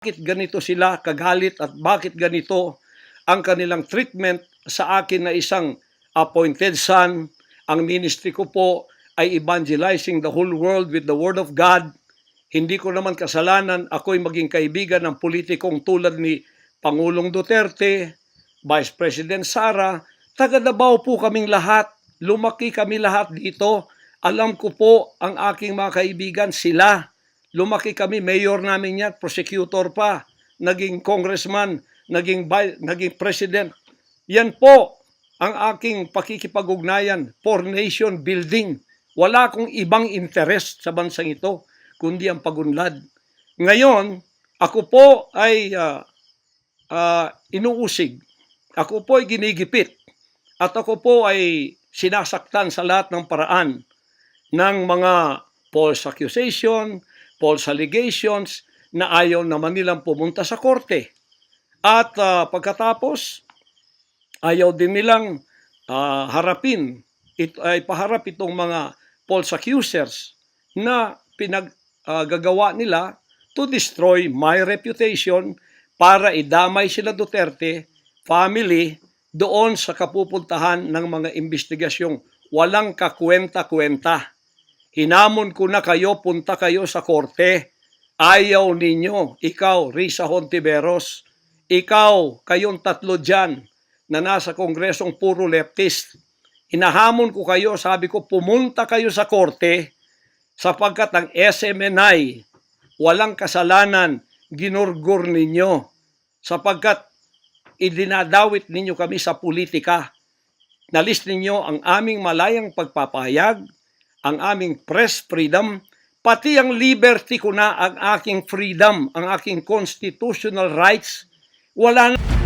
bakit ganito sila kagalit at bakit ganito ang kanilang treatment sa akin na isang appointed son. Ang ministry ko po ay evangelizing the whole world with the word of God. Hindi ko naman kasalanan ako'y maging kaibigan ng politikong tulad ni Pangulong Duterte, Vice President Sara, taga Davao po kaming lahat. Lumaki kami lahat dito. Alam ko po ang aking mga kaibigan, sila. Lumaki kami, mayor namin yan, prosecutor pa, naging congressman, naging, naging president. Yan po ang aking pakikipag-ugnayan for nation building. Wala akong ibang interest sa bansang ito, kundi ang pagunlad. Ngayon, ako po ay ah, ah, inuusig. Ako po ay ginigipit. At ako po ay sinasaktan sa lahat ng paraan ng mga false accusation, false allegations na ayaw naman nilang pumunta sa korte. At ah, pagkatapos, ayaw din nilang ah, harapin, it, ay paharap itong mga false accusers na pinaggagawa nila to destroy my reputation para idamay sila Duterte family doon sa kapupuntahan ng mga investigasyong walang kakwenta-kwenta. Hinamon ko na kayo, punta kayo sa korte. Ayaw ninyo, ikaw, Risa Hontiveros, ikaw, kayong tatlo dyan na nasa kongresong puro leftist. Hinahamon ko kayo, sabi ko, pumunta kayo sa korte sapagkat ang SMNI walang kasalanan, ginurgur ninyo sapagkat idinadawit ninyo kami sa politika. Nalis ninyo ang aming malayang pagpapahayag, ang aming press freedom, pati ang liberty ko na ang aking freedom, ang aking constitutional rights. Wala na